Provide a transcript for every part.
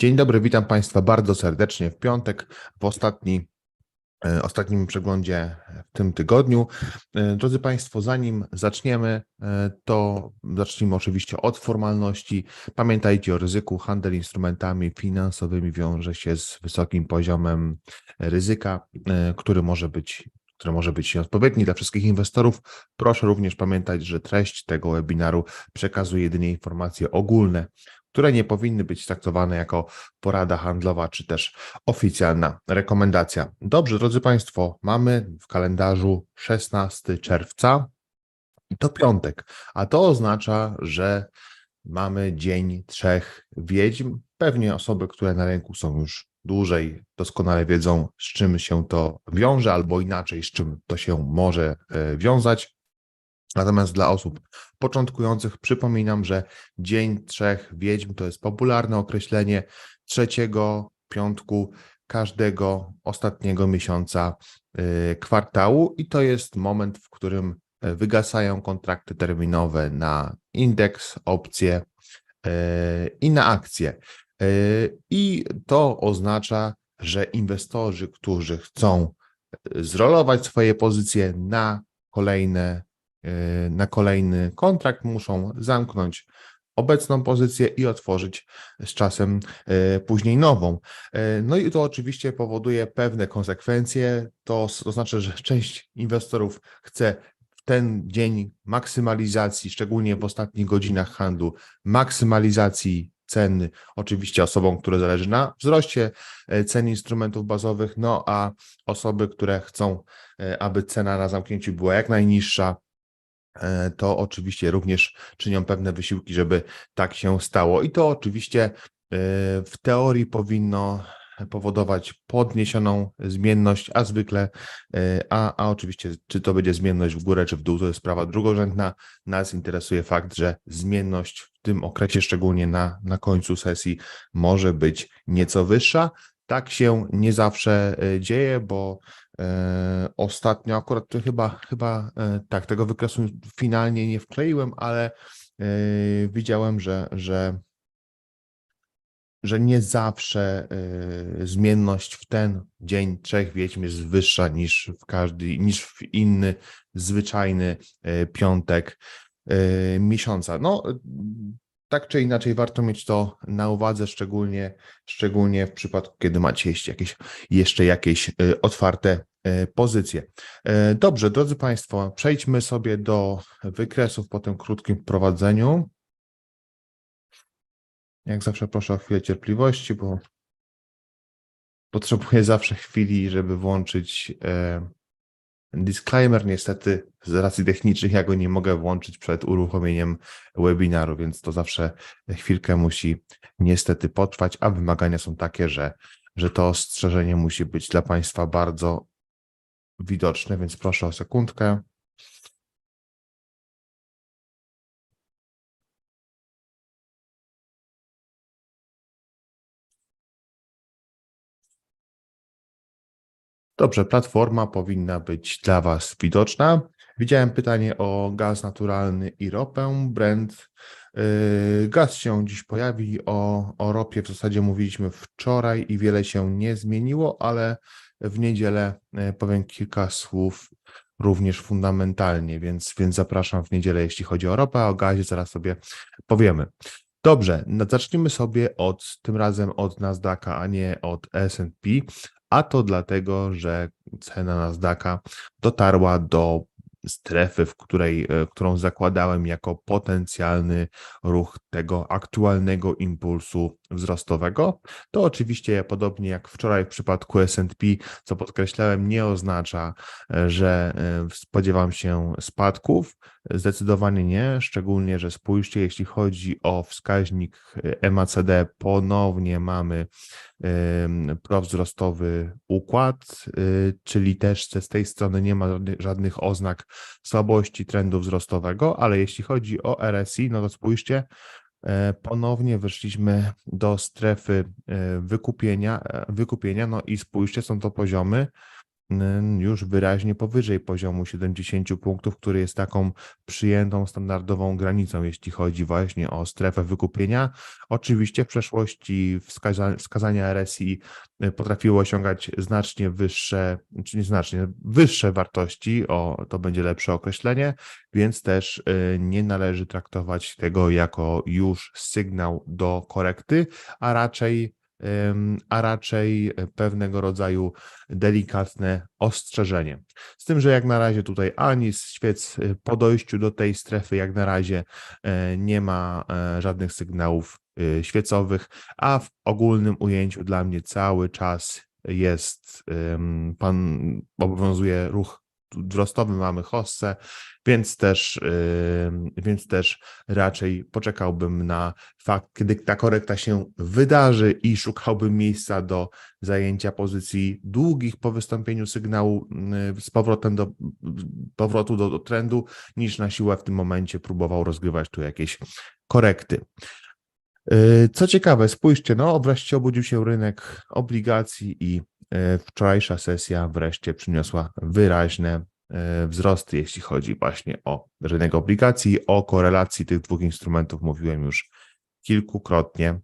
Dzień dobry, witam Państwa bardzo serdecznie w piątek, w ostatni, e, ostatnim przeglądzie w tym tygodniu. E, Drodzy Państwo, zanim zaczniemy, e, to zacznijmy oczywiście od formalności. Pamiętajcie o ryzyku. Handel instrumentami finansowymi wiąże się z wysokim poziomem ryzyka, który może być który może być nieodpowiedni dla wszystkich inwestorów. Proszę również pamiętać, że treść tego webinaru przekazuje jedynie informacje ogólne, które nie powinny być traktowane jako porada handlowa czy też oficjalna rekomendacja. Dobrze, drodzy Państwo, mamy w kalendarzu 16 czerwca i to piątek, a to oznacza, że mamy Dzień Trzech Wiedźm. Pewnie osoby, które na rynku są już dłużej, doskonale wiedzą, z czym się to wiąże, albo inaczej, z czym to się może e, wiązać. Natomiast dla osób początkujących przypominam, że Dzień Trzech Wiedźm to jest popularne określenie trzeciego piątku każdego ostatniego miesiąca y, kwartału i to jest moment, w którym e, wygasają kontrakty terminowe na indeks, opcje y, i na akcje. Y, I to oznacza, że inwestorzy, którzy chcą zrolować swoje pozycje na kolejne na kolejny kontrakt, muszą zamknąć obecną pozycję i otworzyć z czasem y, później nową. Y, No i to oczywiście powoduje pewne konsekwencje. To, to znaczy, że część inwestorów chce ten dzień maksymalizacji, szczególnie w ostatnich godzinach handlu, maksymalizacji ceny, oczywiście osobom, które zależy na wzroście e, cen instrumentów bazowych, no a osoby, które chcą, e, aby cena na zamknięciu była jak najniższa, e, to oczywiście również czynią pewne wysiłki, żeby tak się stało. I to oczywiście e, w teorii powinno powodować podniesioną zmienność, a zwykle, e, a, a oczywiście, czy to będzie zmienność w górę, czy w dół, to jest sprawa drugorzędna. Nas interesuje fakt, że zmienność w tym okresie, szczególnie na, na końcu sesji, może być nieco wyższa. Tak się nie zawsze e, dzieje, bo e, ostatnio akurat to chyba, chyba e, tak, tego wykresu finalnie nie wkleiłem, ale e, widziałem, że, że, że nie zawsze e, zmienność w ten dzień trzech wiedźm jest wyższa niż w każdy, niż w inny zwyczajny e, piątek e, miesiąca. No, tak czy inaczej warto mieć to na uwadze, szczególnie, szczególnie w przypadku, kiedy macie jeszcze jakieś, jeszcze jakieś e, otwarte e, pozycje. E, Dobrze, drodzy Państwo, przejdźmy sobie do wykresów po tym krótkim wprowadzeniu. Jak zawsze proszę o chwilę cierpliwości, bo potrzebuję zawsze chwili, żeby włączyć disclaimer. Niestety z racji technicznych ja go nie mogę włączyć przed uruchomieniem webinaru, więc to zawsze chwilkę musi niestety potrwać, a wymagania są takie, że, że to ostrzeżenie musi być dla Państwa bardzo widoczne, więc proszę o sekundkę. Dobrze, platforma powinna być dla Was widoczna. Widziałem pytanie o gaz naturalny i ropę. Brent, yy, gaz się dziś pojawi. O, o ropie w zasadzie mówiliśmy wczoraj i wiele się nie zmieniło, ale w niedzielę yy, powiem kilka słów również fundamentalnie, więc, więc zapraszam w niedzielę, jeśli chodzi o ropę, a o gazie zaraz sobie powiemy. Dobrze, no zacznijmy sobie od, tym razem od Nasdaqa, a nie od S&P, a to dlatego, że cena Nasdaqa dotarła do strefy, w której, e, którą zakładałem jako potencjalny ruch tego aktualnego impulsu wzrostowego. To oczywiście, podobnie jak wczoraj w przypadku S&P, co podkreślałem, nie oznacza, e, że e, spodziewam się spadków. Zdecydowanie nie, szczególnie, że spójrzcie, jeśli chodzi o wskaźnik MACD, ponownie mamy prowzrostowy układ, y, czyli też z tej strony nie ma żadnych- oznak słabości trendu wzrostowego, ale jeśli chodzi o RSI, no to spójrzcie, e, ponownie weszliśmy do strefy e, wykupienia, e, wykupienia, no i spójrzcie, są to poziomy, już wyraźnie powyżej poziomu 70 punktów, który jest taką przyjętą standardową granicą, jeśli chodzi właśnie o strefę wykupienia. Oczywiście w przeszłości wskaza wskazania RSI potrafiły osiągać znacznie wyższe, czy nie znacznie, wyższe wartości, o to będzie lepsze określenie, więc też y, nie należy traktować tego jako już sygnał do korekty, a raczej a raczej pewnego rodzaju delikatne ostrzeżenie. Z tym, że jak na razie tutaj ani świec y, po dojściu do tej strefy, jak na razie e, nie ma e, żadnych sygnałów świecowych, a w ogólnym ujęciu dla mnie cały czas jest, pan obowiązuje ruch wzrostowy, mamy hossę, więc też, yy, więc też raczej poczekałbym na fakt, kiedy ta korekta się wydarzy i szukałbym miejsca do zajęcia pozycji długich po wystąpieniu sygnału yy, z powrotem do powrotu do, do trendu, niż na siłę w tym momencie próbował rozgrywać tu jakieś korekty. Yy, co ciekawe, spójrzcie, no wreszcie obudził się rynek obligacji i wczorajsza sesja wreszcie przyniosła wyraźne E, wzrosty, jeśli chodzi właśnie o rynek obligacji. O korelacji tych dwóch instrumentów mówiłem już kilkukrotnie.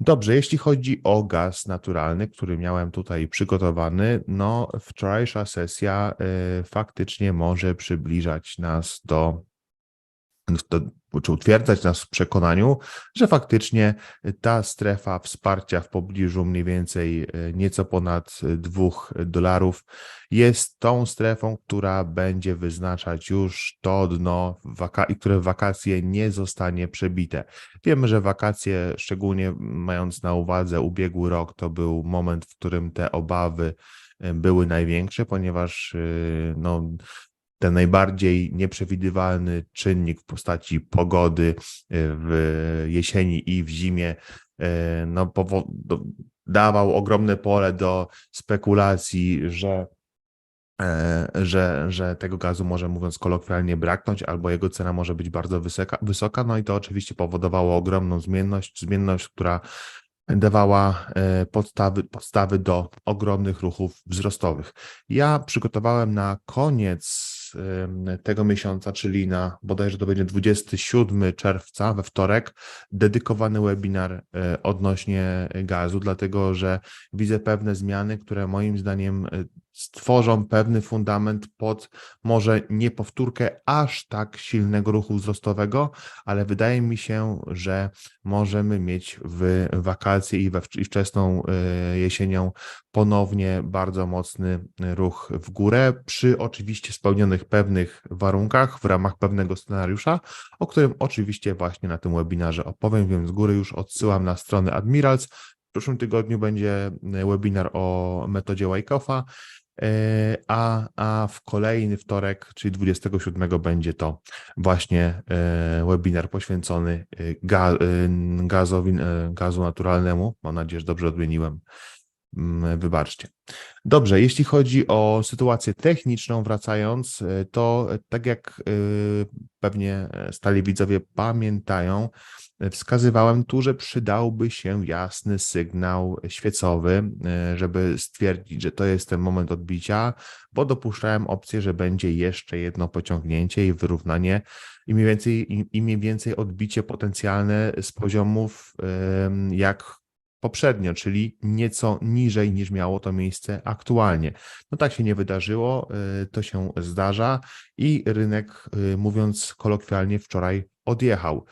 Dobrze, jeśli chodzi o gaz naturalny, który miałem tutaj przygotowany, no wczorajsza sesja y, faktycznie może przybliżać nas do do, czy utwierdzać nas w przekonaniu, że faktycznie ta strefa wsparcia w pobliżu mniej więcej e, nieco ponad 2 dolarów jest tą strefą, która będzie wyznaczać już to dno i które wakacje nie zostanie przebite. Wiemy, że wakacje, szczególnie mając na uwadze ubiegły rok, to był moment, w którym te obawy e, były największe, ponieważ e, no, ten najbardziej nieprzewidywalny czynnik w postaci pogody e, w jesieni i w zimie e, no, dawał ogromne pole do spekulacji, że, e, że, że tego gazu może, mówiąc kolokwialnie, braknąć, albo jego cena może być bardzo wysoka, wysoka. No i to oczywiście powodowało ogromną zmienność, zmienność, która dawała podstawy, podstawy do ogromnych ruchów wzrostowych. Ja przygotowałem na koniec tego miesiąca, czyli na bodajże to będzie 27 czerwca we wtorek, dedykowany webinar e, odnośnie gazu, dlatego że widzę pewne zmiany, które moim zdaniem e, stworzą pewny fundament pod może nie powtórkę aż tak silnego ruchu wzrostowego, ale wydaje mi się, że możemy mieć w wakacje i we wczesną e, jesienią ponownie bardzo mocny ruch w górę, przy oczywiście spełnionych pewnych warunkach w ramach pewnego scenariusza, o którym oczywiście właśnie na tym webinarze opowiem, więc z góry już odsyłam na stronę Admirals. W przyszłym tygodniu będzie webinar o metodzie Wyckoff'a, a, a w kolejny wtorek, czyli 27 będzie to właśnie e, webinar poświęcony e, gazowi, gazu naturalnemu. Mam nadzieję, że dobrze odmieniłem Mm, wybaczcie. Dobrze, jeśli chodzi o sytuację techniczną, wracając, to tak jak pewnie stali widzowie pamiętają, wskazywałem tu, że przydałby się jasny sygnał świecowy, y, żeby stwierdzić, że to jest ten moment odbicia, bo dopuszczałem opcję, że będzie jeszcze jedno pociągnięcie i wyrównanie i mniej więcej, i mniej więcej odbicie potencjalne z poziomów, jak poprzednio, czyli nieco niżej niż miało to miejsce aktualnie. No tak się nie wydarzyło, y, to się zdarza i rynek, y, mówiąc kolokwialnie, wczoraj odjechał.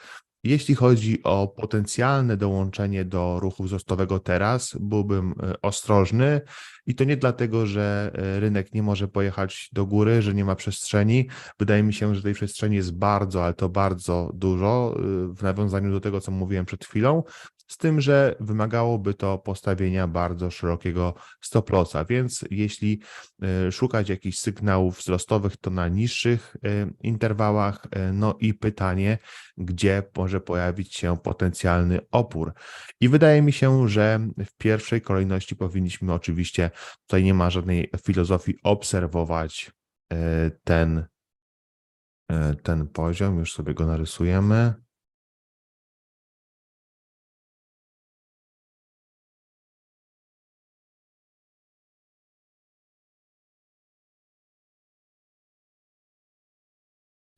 Jeśli chodzi o potencjalne dołączenie do ruchu wzrostowego teraz, byłbym y, ostrożny i to nie dlatego, że rynek nie może pojechać do góry, że nie ma przestrzeni. Wydaje mi się, że tej przestrzeni jest bardzo, ale to bardzo dużo w nawiązaniu do tego, co mówiłem przed chwilą z tym, że wymagałoby to postawienia bardzo szerokiego stop lossa, więc jeśli e, szukać jakichś sygnałów wzrostowych, to na niższych e, interwałach, e, no i pytanie, gdzie może pojawić się potencjalny opór. I wydaje mi się, że w pierwszej kolejności powinniśmy oczywiście, tutaj nie ma żadnej filozofii, obserwować ten, ten poziom, już sobie go narysujemy.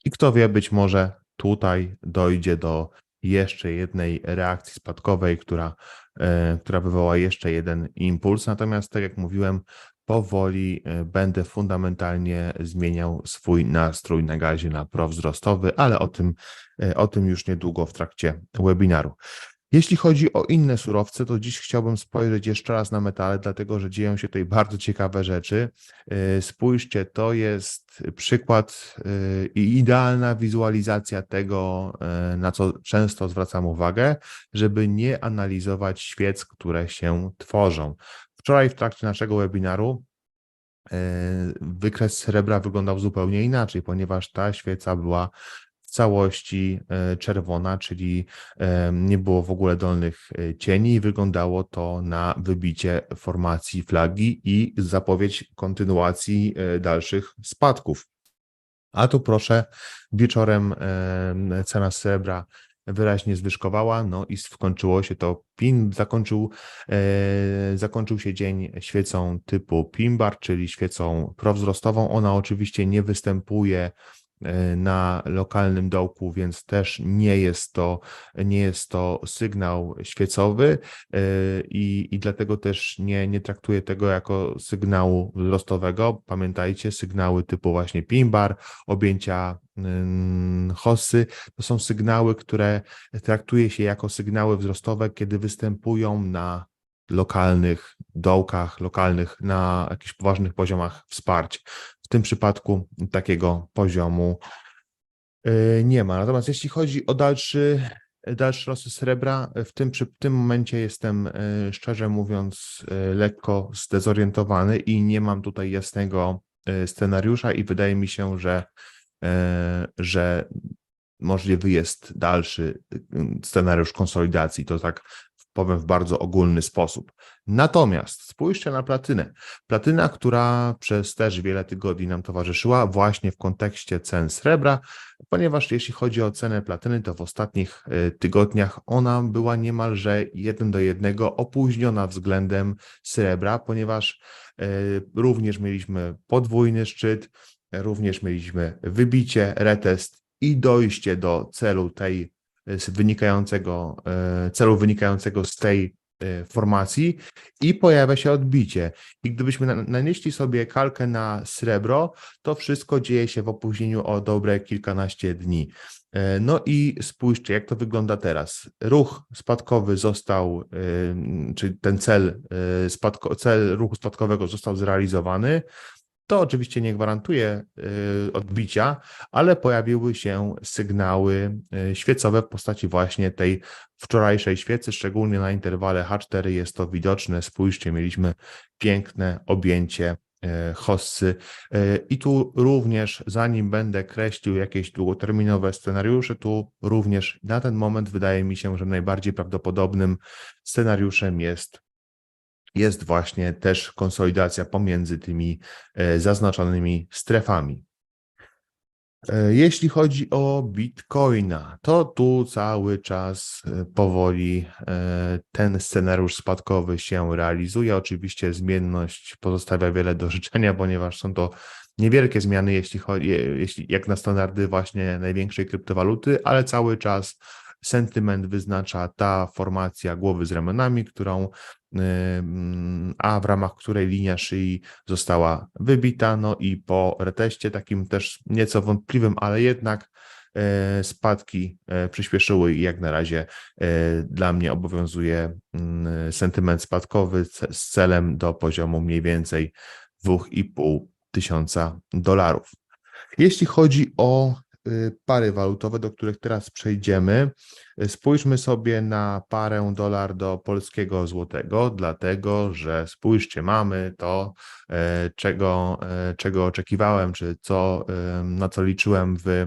I kto wie, być może tutaj dojdzie do jeszcze jednej reakcji spadkowej, która, e, która wywoła jeszcze jeden impuls. Natomiast, tak jak mówiłem, powoli e, będę fundamentalnie zmieniał swój nastrój na gazie na prowzrostowy, ale o tym, e, o tym już niedługo w trakcie webinaru. Jeśli chodzi o inne surowce, to dziś chciałbym spojrzeć jeszcze raz na metale, dlatego że dzieją się tutaj bardzo ciekawe rzeczy. E, spójrzcie, to jest przykład i idealna wizualizacja tego, na co często zwracam uwagę, żeby nie analizować świec, które się tworzą. Wczoraj w trakcie naszego webinaru e, wykres srebra wyglądał zupełnie inaczej, ponieważ ta świeca była całości e, czerwona, czyli e, nie było w ogóle dolnych cieni i wyglądało to na wybicie formacji flagi i zapowiedź kontynuacji dalszych spadków. A tu proszę, wieczorem cena srebra wyraźnie zwyżkowała, no i skończyło się to PIN, zakończył, e, zakończył się dzień świecą typu PIN-bar, czyli świecą prowzrostową. Ona oczywiście nie występuje E, na lokalnym dołku, więc też nie jest to, nie jest to sygnał świecowy e, i, i dlatego też nie, nie traktuję tego jako sygnału lostowego. Pamiętajcie, sygnały typu właśnie PIN-bar, objęcia mm, hossy, to są sygnały, które traktuje się jako sygnały wzrostowe, kiedy występują na lokalnych dołkach, lokalnych, na jakichś poważnych poziomach wsparć. W tym przypadku takiego poziomu y, nie ma. Natomiast jeśli chodzi o dalszy, dalszy losy srebra, w tym, przy tym momencie jestem szczerze mówiąc lekko zdezorientowany i nie mam tutaj jasnego scenariusza i wydaje mi się, że, że możliwy jest dalszy scenariusz konsolidacji. To tak powiem w bardzo ogólny sposób. Natomiast spójrzcie na platynę. Platyna, która przez też wiele tygodni nam towarzyszyła właśnie w kontekście cen srebra, ponieważ jeśli chodzi o cenę platyny, to w ostatnich e, tygodniach ona była niemalże jeden do jednego opóźniona względem srebra, ponieważ e, również mieliśmy podwójny szczyt, również mieliśmy wybicie, retest i dojście do celu tej wynikającego, e, celu wynikającego z tej formacji i pojawia się odbicie. I gdybyśmy nanieśli sobie kalkę na srebro, to wszystko dzieje się w opóźnieniu o dobre kilkanaście dni. E, no i spójrzcie, jak to wygląda teraz. Ruch spadkowy został, czy ten cel, spadko, cel ruchu spadkowego został zrealizowany. To oczywiście nie gwarantuje y, odbicia, ale pojawiły się sygnały y, świecowe w postaci właśnie tej wczorajszej świecy, szczególnie na interwale H4 jest to widoczne. Spójrzcie, mieliśmy piękne objęcie y, hossy. I tu również, zanim będę kreślił jakieś długoterminowe scenariusze, tu również na ten moment wydaje mi się, że najbardziej prawdopodobnym scenariuszem jest jest właśnie też konsolidacja pomiędzy tymi e, zaznaczonymi strefami. E, jeśli chodzi o Bitcoina, to tu cały czas e, powoli ten scenariusz spadkowy się realizuje. Oczywiście zmienność pozostawia wiele do życzenia, ponieważ są to niewielkie zmiany, jeśli chodzi, jeśli, jak na standardy właśnie największej kryptowaluty, ale cały czas sentyment wyznacza ta formacja głowy z ramionami, którą a w ramach której linia szyi została wybita. No i po reteście, takim też nieco wątpliwym, ale jednak e, spadki e, przyspieszyły i jak na razie e, dla mnie obowiązuje mm, sentyment spadkowy z celem do poziomu mniej więcej 2,5 tysiąca dolarów. Jeśli chodzi o pary walutowe, do których teraz przejdziemy. Spójrzmy sobie na parę dolar do polskiego złotego, dlatego że spójrzcie, mamy to, e, czego, czego oczekiwałem, czy co, na co liczyłem w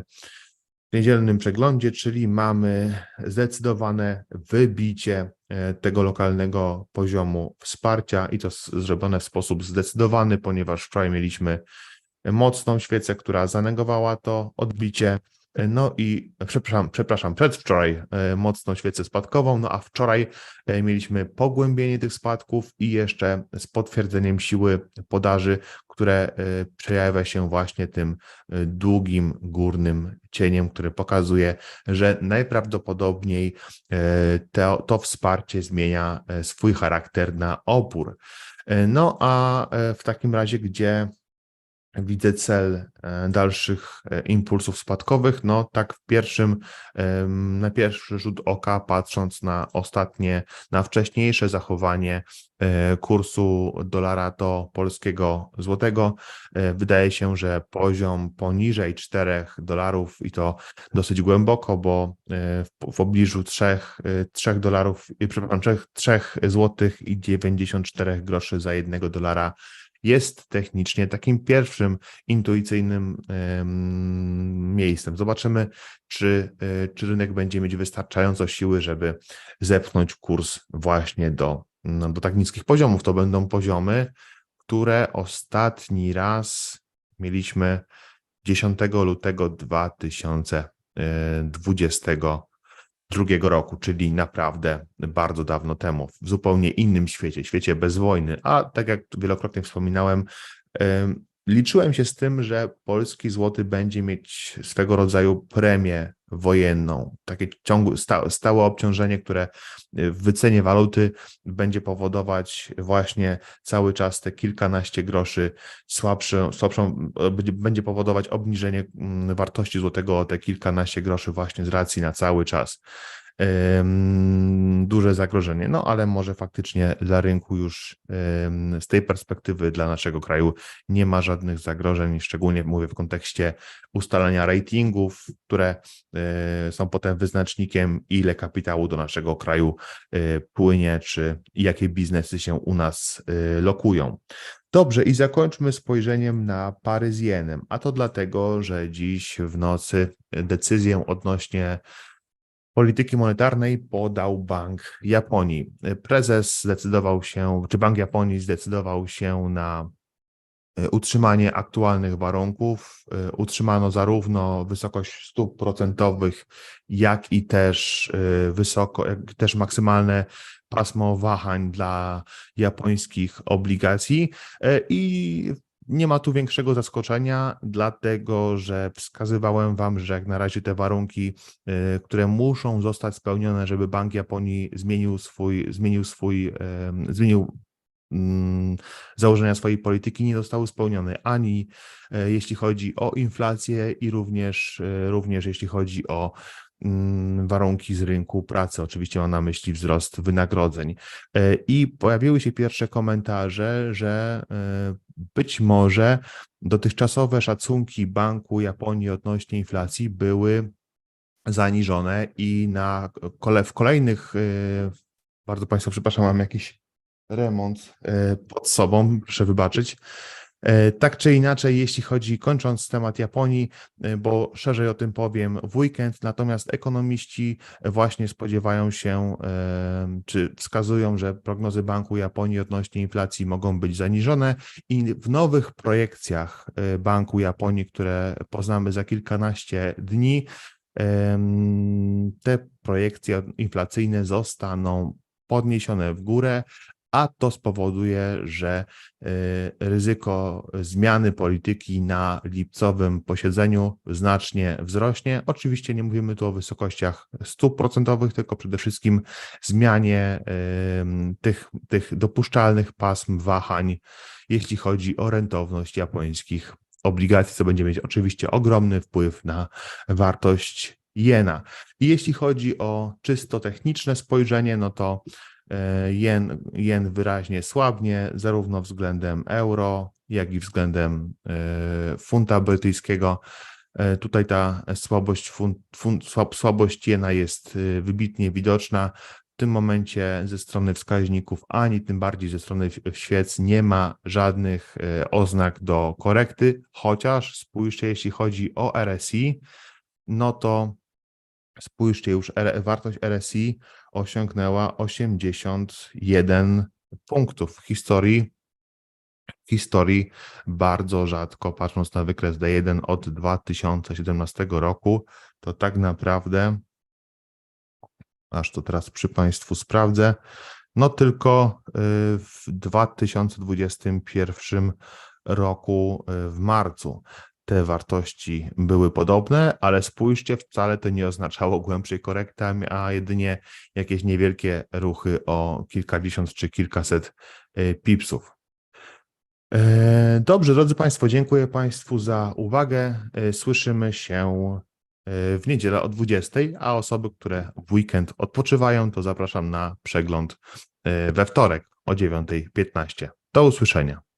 niedzielnym przeglądzie, czyli mamy zdecydowane wybicie tego lokalnego poziomu wsparcia i to zrobione w sposób zdecydowany, ponieważ wczoraj mieliśmy mocną świecę, która zanegowała to odbicie. No i przepraszam, przepraszam, przedwczoraj e, mocno świecę spadkową, no a wczoraj e, mieliśmy pogłębienie tych spadków i jeszcze z potwierdzeniem siły podaży, które e, przejawia się właśnie tym długim górnym cieniem, który pokazuje, że najprawdopodobniej to, to wsparcie zmienia swój charakter na opór. No a w takim razie, gdzie widzę cel e, dalszych e, impulsów spadkowych. No tak w pierwszym, na pierwszy rzut oka, patrząc na ostatnie, na wcześniejsze zachowanie e, kursu dolara do polskiego złotego, wydaje się, że poziom poniżej 4 dolarów i to dosyć głęboko, bo w, w pobliżu 3, 3 dolarów, przepraszam, 3, 3 złotych i 94 groszy za jednego dolara jest technicznie takim pierwszym intuicyjnym miejscem. Zobaczymy, czy, e, czy rynek będzie mieć wystarczająco siły, żeby zepchnąć kurs właśnie do, no, do tak niskich poziomów. To będą poziomy, które ostatni raz mieliśmy 10 lutego 2020 drugiego roku, czyli naprawdę bardzo dawno temu, w zupełnie innym świecie, świecie bez wojny. A tak jak wielokrotnie wspominałem, liczyłem się z tym, że polski złoty będzie mieć swego rodzaju premię wojenną, takie ciągu, stałe obciążenie, które w wycenie waluty będzie powodować właśnie cały czas te kilkanaście groszy słabsze, słabszą, będzie powodować obniżenie mm, wartości złotego o te kilkanaście groszy właśnie z racji na cały czas duże zagrożenie. No ale może faktycznie dla rynku już z tej perspektywy dla naszego kraju nie ma żadnych zagrożeń, szczególnie mówię w kontekście ustalania ratingów, które e, są potem wyznacznikiem, ile kapitału do naszego kraju e, płynie, czy jakie biznesy się u nas e, lokują. Dobrze, i zakończmy spojrzeniem na pary z jenem, a to dlatego, że dziś w nocy decyzję odnośnie polityki monetarnej podał Bank Japonii. Prezes zdecydował się, czy Bank Japonii zdecydował się na e, utrzymanie aktualnych warunków. E, utrzymano zarówno wysokość stóp procentowych, jak i też e, wysoko, jak też maksymalne pasmo wahań dla japońskich obligacji i nie ma tu większego zaskoczenia, dlatego że wskazywałem Wam, że jak na razie te warunki, y, które muszą zostać spełnione, żeby Bank Japonii zmienił swój, zmienił swój, zmienił mm, założenia swojej polityki nie zostały spełnione ani e, jeśli chodzi o inflację i również, e, również jeśli chodzi o warunki z rynku pracy. Oczywiście mam na myśli wzrost wynagrodzeń. E, I pojawiły się pierwsze komentarze, że e, być może dotychczasowe szacunki Banku Japonii odnośnie inflacji były zaniżone i na kole, w kolejnych, e, bardzo Państwa przepraszam, mam jakiś remont pod sobą, proszę wybaczyć. E, tak czy inaczej, jeśli chodzi, kończąc temat Japonii, e, bo szerzej o tym powiem w weekend, natomiast ekonomiści właśnie spodziewają się, e, czy wskazują, że prognozy Banku Japonii odnośnie inflacji mogą być zaniżone i w nowych projekcjach Banku Japonii, które poznamy za kilkanaście dni, te projekcje inflacyjne zostaną podniesione w górę, a to spowoduje, że y, ryzyko zmiany polityki na lipcowym posiedzeniu znacznie wzrośnie. Oczywiście nie mówimy tu o wysokościach stóp procentowych, tylko przede wszystkim zmianie tych, tych dopuszczalnych pasm wahań, jeśli chodzi o rentowność japońskich obligacji, co będzie mieć oczywiście ogromny wpływ na wartość jena. I jeśli chodzi o czysto techniczne spojrzenie, no to E, jen, jen wyraźnie słabnie, zarówno względem euro, jak i względem e, funta brytyjskiego. E, tutaj ta słabość, fun, fun, słabość jena jest wybitnie widoczna. W tym momencie ze strony wskaźników, ani tym bardziej ze strony świec nie ma żadnych oznak do korekty, chociaż spójrzcie, jeśli chodzi o RSI, no to spójrzcie już, wartość RSI osiągnęła 81 punktów w historii. Historii bardzo rzadko, patrząc na wykres D1 od 2017 roku, to tak naprawdę, aż to teraz przy Państwu sprawdzę, no tylko y, w 2021 roku y, w marcu te wartości były podobne, ale spójrzcie, wcale to nie oznaczało głębszej korekty, a jedynie jakieś niewielkie ruchy o kilkadziesiąt czy kilkaset y, pipsów. E, Dobrze, drodzy Państwo, dziękuję Państwu za uwagę. E, Słyszymy się e, w niedzielę o 20, a osoby, które w weekend odpoczywają, to zapraszam na przegląd e, we wtorek o 9.15. Do usłyszenia.